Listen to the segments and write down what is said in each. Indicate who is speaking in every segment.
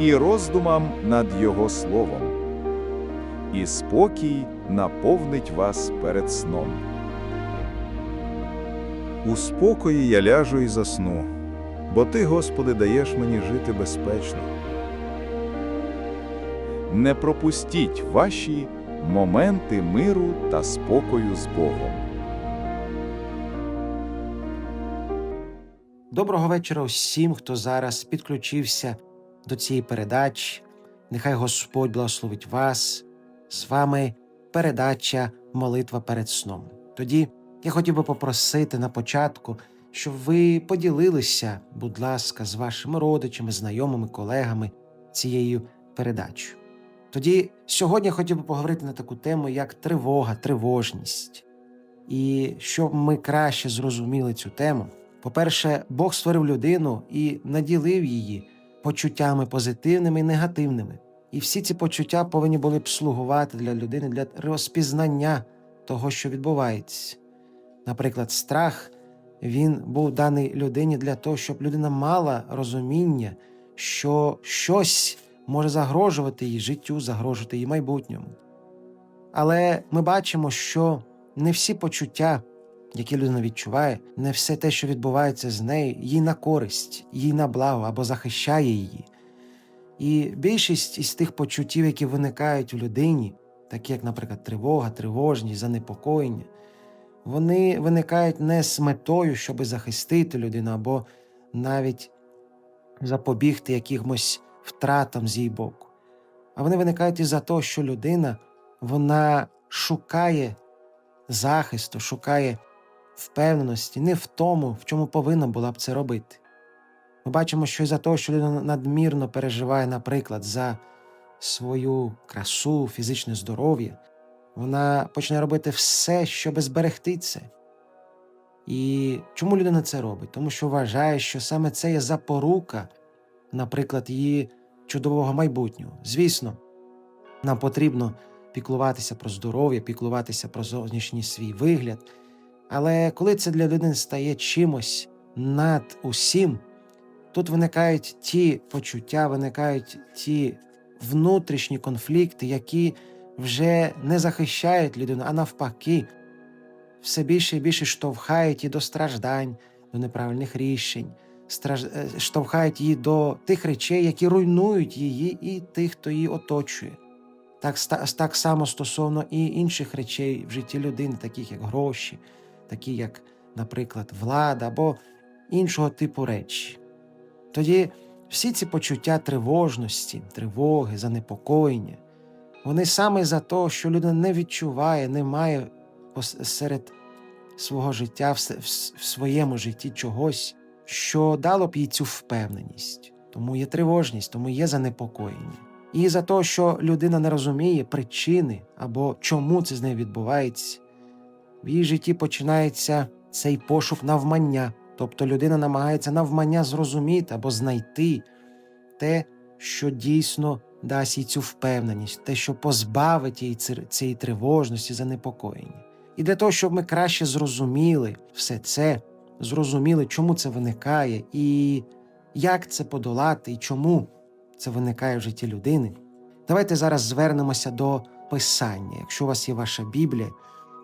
Speaker 1: і роздумам над Його словом. І спокій наповнить вас перед сном.
Speaker 2: У спокої я ляжу і засну, бо Ти, Господи, даєш мені жити безпечно.
Speaker 1: Не пропустіть ваші моменти миру та спокою з Богом.
Speaker 3: Доброго вечора усім, хто зараз підключився до цієї передачі. Нехай Господь благословить вас. З вами передача Молитва перед сном. Тоді я хотів би попросити на початку, щоб ви поділилися, будь ласка, з вашими родичами, знайомими, колегами цією передачею. Тоді сьогодні я хотів би поговорити на таку тему, як тривога, тривожність. І щоб ми краще зрозуміли цю тему, по-перше, Бог створив людину і наділив її почуттями позитивними і негативними. І всі ці почуття повинні були б слугувати для людини для розпізнання того, що відбувається. Наприклад, страх він був даний людині для того, щоб людина мала розуміння, що щось може загрожувати її життю, загрожувати її майбутньому. Але ми бачимо, що не всі почуття які людина відчуває, не все те, що відбувається з нею, їй на користь, їй на благо або захищає її. І більшість із тих почуттів, які виникають у людині, такі як, наприклад, тривога, тривожність, занепокоєння, вони виникають не з метою, щоб захистити людину або навіть запобігти якимось втратам з її боку. А вони виникають із-за того, що людина вона шукає захисту, шукає впевненості, не в тому, в чому повинна була б це робити. Ми бачимо, що із-за того, що людина надмірно переживає, наприклад, за свою красу, фізичне здоров'я, вона почне робити все, щоб зберегти це. І чому людина це робить? Тому що вважає, що саме це є запорука, наприклад, її чудового майбутнього. Звісно, нам потрібно піклуватися про здоров'я, піклуватися про зовнішній свій вигляд. Але коли це для людини стає чимось над усім, тут виникають ті почуття, виникають ті внутрішні конфлікти, які вже не захищають людину, а навпаки, все більше і більше штовхають її до страждань, до неправильних рішень, страж... е, штовхають її до тих речей, які руйнують її і тих, хто її оточує. Так, так само стосовно і інших речей в житті людини, таких як гроші, такі як, наприклад, влада або іншого типу речі. Тоді всі ці почуття тривожності, тривоги, занепокоєння, вони саме за те, що людина не відчуває, не має серед свого життя, в своєму житті чогось, що дало б їй цю впевненість. Тому є тривожність, тому є занепокоєння. І за те, що людина не розуміє причини або чому це з нею відбувається, в її житті починається цей пошук навмання, тобто людина намагається навмання зрозуміти або знайти те, що дійсно дасть їй цю впевненість, те, що позбавить її цієї тривожності, занепокоєння. І для того, щоб ми краще зрозуміли все це, зрозуміли, чому це виникає, і як це подолати, і чому це виникає в житті людини. Давайте зараз звернемося до Писання. Якщо у вас є ваша Біблія,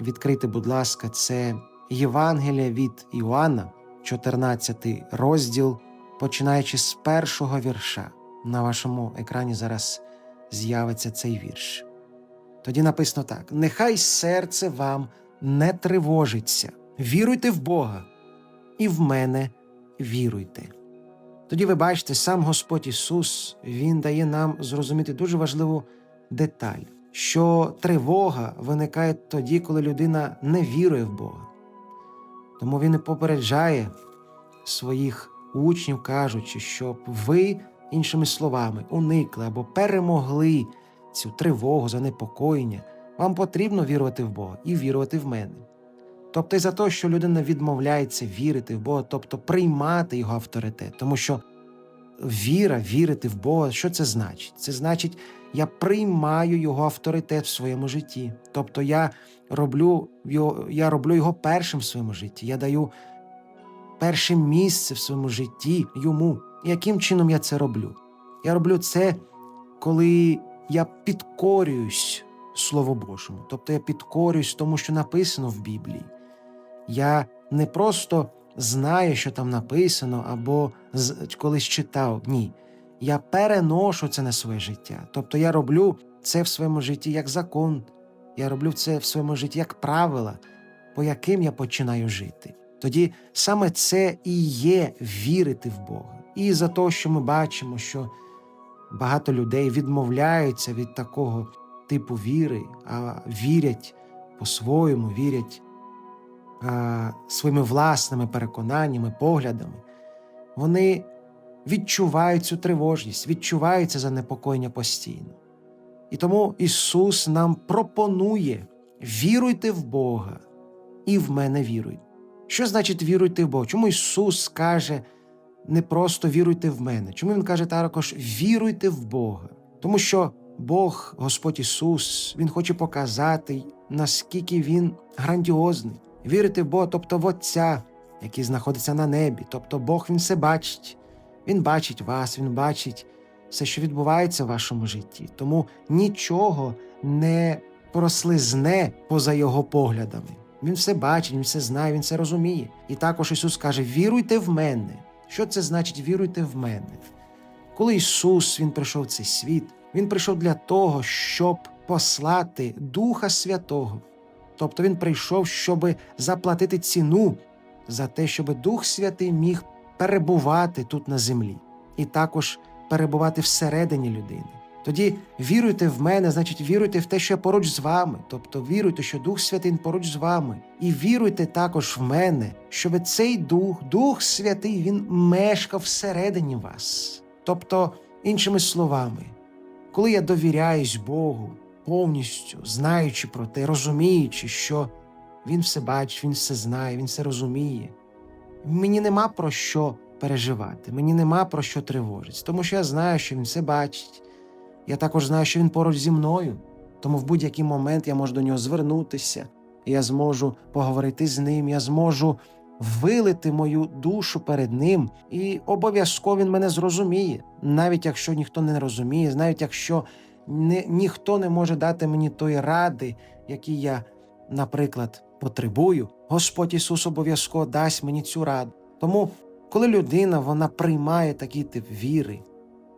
Speaker 3: відкрийте, будь ласка, це Євангелія від Іоанна, 14 розділ, починаючи з першого вірша. На вашому екрані зараз з'явиться цей вірш. Тоді написано так: Нехай серце вам не тривожиться, віруйте в Бога, і в мене віруйте. Тоді ви бачите, сам Господь Ісус Він дає нам зрозуміти дуже важливу деталь, що тривога виникає тоді, коли людина не вірує в Бога. Тому Він попереджає своїх учнів, кажучи, щоб ви іншими словами, уникли або перемогли цю тривогу, занепокоєння, вам потрібно вірувати в Бога і вірувати в мене. Тобто, і за те, що людина відмовляється вірити в Бога, тобто приймати його авторитет, тому що віра, вірити в Бога, що це значить? Це значить, я приймаю його авторитет в своєму житті. Тобто я роблю його, я роблю його першим в своєму житті. Я даю перше місце в своєму житті йому. Яким чином я це роблю? Я роблю це, коли я підкорююсь Слову Божому. Тобто я підкорююсь тому, що написано в Біблії. Я не просто знаю, що там написано, або колись читав. Ні. Я переношу це на своє життя. Тобто я роблю це в своєму житті як закон. Я роблю це в своєму житті як правила, по яким я починаю жити. Тоді саме це і є вірити в Бога. І за те, що ми бачимо, що багато людей відмовляються від такого типу віри, а вірять по-своєму, вірять а, своїми власними переконаннями, поглядами, вони відчувають цю тривожність, відчувають це занепокоєння постійно. І тому Ісус нам пропонує віруйте в Бога і в мене віруйте. Що значить віруйте в Бога? Чому Ісус каже не просто віруйте в мене? Чому Він каже також віруйте в Бога? Тому що Бог, Господь Ісус, Він хоче показати, наскільки Він грандіозний. Вірити в Бога, тобто в Отця, який знаходиться на небі. Тобто Бог Він все бачить. Він бачить вас, Він бачить все, що відбувається в вашому житті. Тому нічого не прослизне поза його поглядами. Він все бачить, він все знає, він все розуміє. І також Ісус каже: віруйте в мене. Що це значить віруйте в мене? Коли Ісус Він прийшов в цей світ, Він прийшов для того, щоб послати Духа Святого. Тобто Він прийшов, щоб заплатити ціну за те, щоб Дух Святий міг перебувати тут на землі, і також перебувати всередині людини. Тоді віруйте в мене, значить, віруйте в те, що я поруч з вами. Тобто віруйте, що Дух Святий поруч з вами. І віруйте також в мене, щоб цей Дух, Дух Святий, він мешкав всередині вас. Тобто, іншими словами, коли я довіряюсь Богу повністю, знаючи про те, розуміючи, що Він все бачить, Він все знає, Він все розуміє, мені нема про що переживати, мені нема про що тривожитись, тому що я знаю, що він все бачить. Я також знаю, що він поруч зі мною, тому в будь-який момент я можу до нього звернутися, я зможу поговорити з ним, я зможу вилити мою душу перед ним, і обов'язково він мене зрозуміє, навіть якщо ніхто не розуміє, навіть якщо не, ніхто не може дати мені тої ради, які я, наприклад, потребую, Господь Ісус обов'язково дасть мені цю раду. Тому, коли людина вона приймає такий тип віри,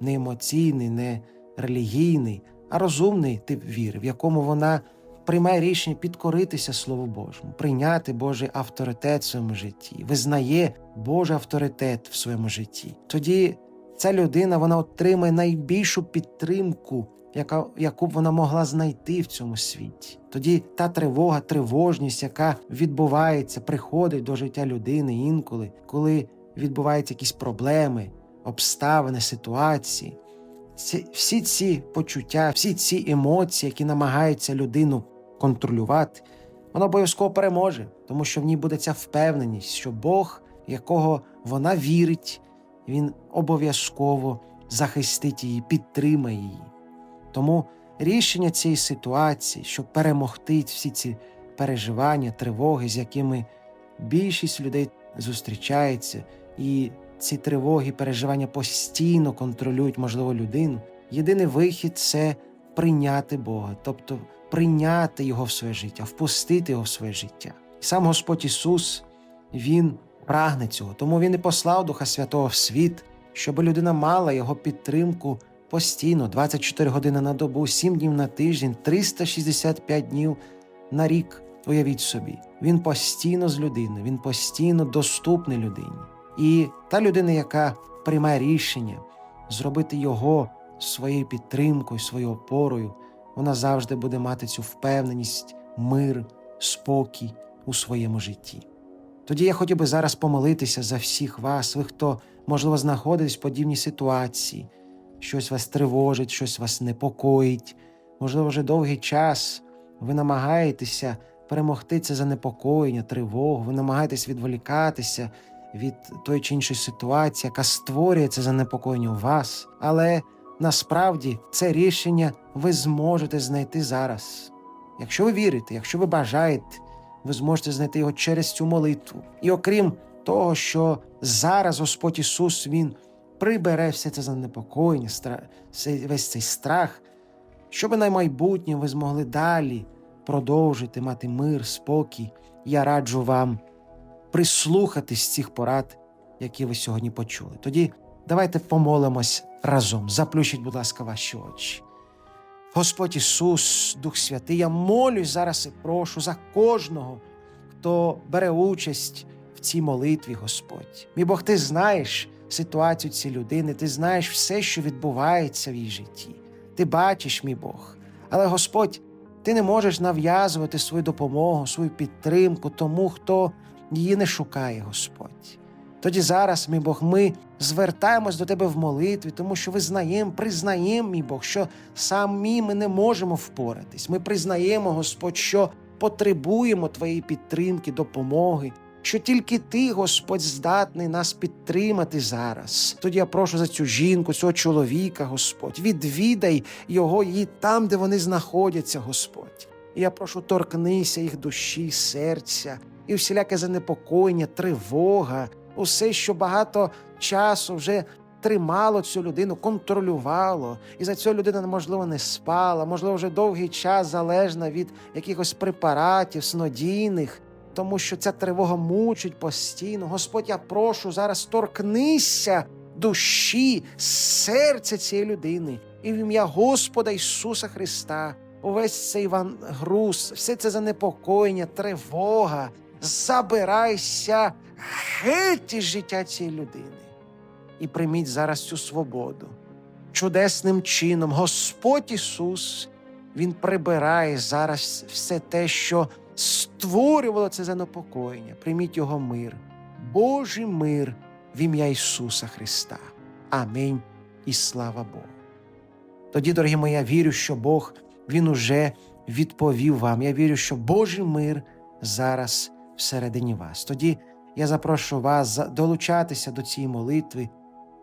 Speaker 3: не емоційний, не релігійний, а розумний тип віри, в якому вона приймає рішення підкоритися Слову Божому, прийняти Божий авторитет в своєму житті, визнає Божий авторитет в своєму житті. Тоді ця людина вона отримає найбільшу підтримку, яка, яку б вона могла знайти в цьому світі. Тоді та тривога, тривожність, яка відбувається, приходить до життя людини інколи, коли відбуваються якісь проблеми, обставини, ситуації. Ці, всі ці почуття, всі ці емоції, які намагаються людину контролювати, вона обов'язково переможе, тому що в ній буде ця впевненість, що Бог, якого вона вірить, він обов'язково захистить її, підтримає її. Тому рішення цієї ситуації, щоб перемогти всі ці переживання, тривоги, з якими більшість людей зустрічається, і ці тривоги, переживання постійно контролюють, можливо, людину. Єдиний вихід це прийняти Бога, тобто прийняти Його в своє життя, впустити Його в своє життя. Сам Господь Ісус, Він прагне цього, тому Він і послав Духа Святого в світ, щоб людина мала Його підтримку постійно, 24 години на добу, 7 днів на тиждень, 365 днів на рік. Уявіть собі, він постійно з людиною, він постійно доступний людині. І та людина, яка приймає рішення зробити його своєю підтримкою, своєю опорою, вона завжди буде мати цю впевненість, мир, спокій у своєму житті. Тоді я хотів би зараз помолитися за всіх вас, ви, хто, можливо, знаходитесь в подібній ситуації, щось вас тривожить, щось вас непокоїть. Можливо, вже довгий час ви намагаєтеся перемогти це занепокоєння, тривогу, ви намагаєтесь відволікатися від тої чи іншої ситуації, яка створює це занепокоєння у вас. Але насправді це рішення ви зможете знайти зараз. Якщо ви вірите, якщо ви бажаєте, ви зможете знайти його через цю молитву. І окрім того, що зараз Господь Ісус Він прибере все це занепокоєння, стра... весь цей страх, щоб на майбутнє ви змогли далі продовжити мати мир, спокій. Я раджу вам прислухатись цих порад, які ви сьогодні почули. Тоді давайте помолимось разом. Заплющіть, будь ласка, ваші очі. Господь Ісус, Дух Святий, я молюсь зараз і прошу за кожного, хто бере участь в цій молитві, Господь. Мій Бог, ти знаєш ситуацію цієї людини, ти знаєш все, що відбувається в її житті. Ти бачиш, мій Бог. Але Господь, ти не можеш нав'язувати свою допомогу, свою підтримку тому, хто її не шукає, Господь. Тоді зараз, мій Бог, ми звертаємось до Тебе в молитві, тому що визнаємо, признаємо, мій Бог, що самі ми не можемо впоратись. Ми признаємо, Господь, що потребуємо Твоєї підтримки, допомоги, що тільки Ти, Господь, здатний нас підтримати зараз. Тоді я прошу за цю жінку, цього чоловіка, Господь, відвідай його її там, де вони знаходяться, Господь. І я прошу, торкнися їх душі, серця, і всіляке занепокоєння, тривога, усе, що багато часу вже тримало цю людину, контролювало, і за цю людина, можливо, не спала, можливо, вже довгий час залежна від якихось препаратів, снодійних, тому що ця тривога мучить постійно. Господь, я прошу зараз торкнися душі, серця цієї людини, і в ім'я Господа Ісуса Христа. Увесь цей ван груз, все це занепокоєння, тривога, забирайся геть із життя цієї людини і прийміть зараз цю свободу. Чудесним чином Господь Ісус Він прибирає зараз все те, що створювало це занепокоєння. Прийміть Його мир, Божий мир в ім'я Ісуса Христа. Амінь і слава Богу. Тоді, дорогі мої, я вірю, що Бог Він уже відповів вам. Я вірю, що Божий мир зараз всередині вас. Тоді я запрошую вас долучатися до цієї молитви.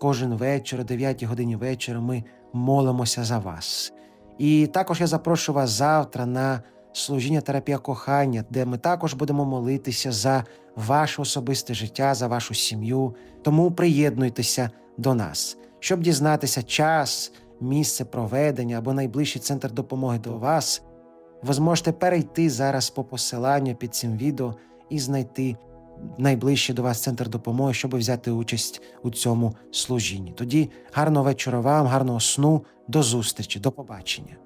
Speaker 3: Кожен вечір, о 9 годині вечора, ми молимося за вас. І також я запрошую вас завтра на служіння терапія кохання, де ми також будемо молитися за ваше особисте життя, за вашу сім'ю. Тому приєднуйтеся до нас, щоб дізнатися час, місце проведення або найближчий центр допомоги до вас. Ви зможете перейти зараз по посиланню під цим відео і знайти найближчий до вас центр допомоги, щоб взяти участь у цьому служінні. Тоді гарного вечора вам, гарного сну, до зустрічі, до побачення.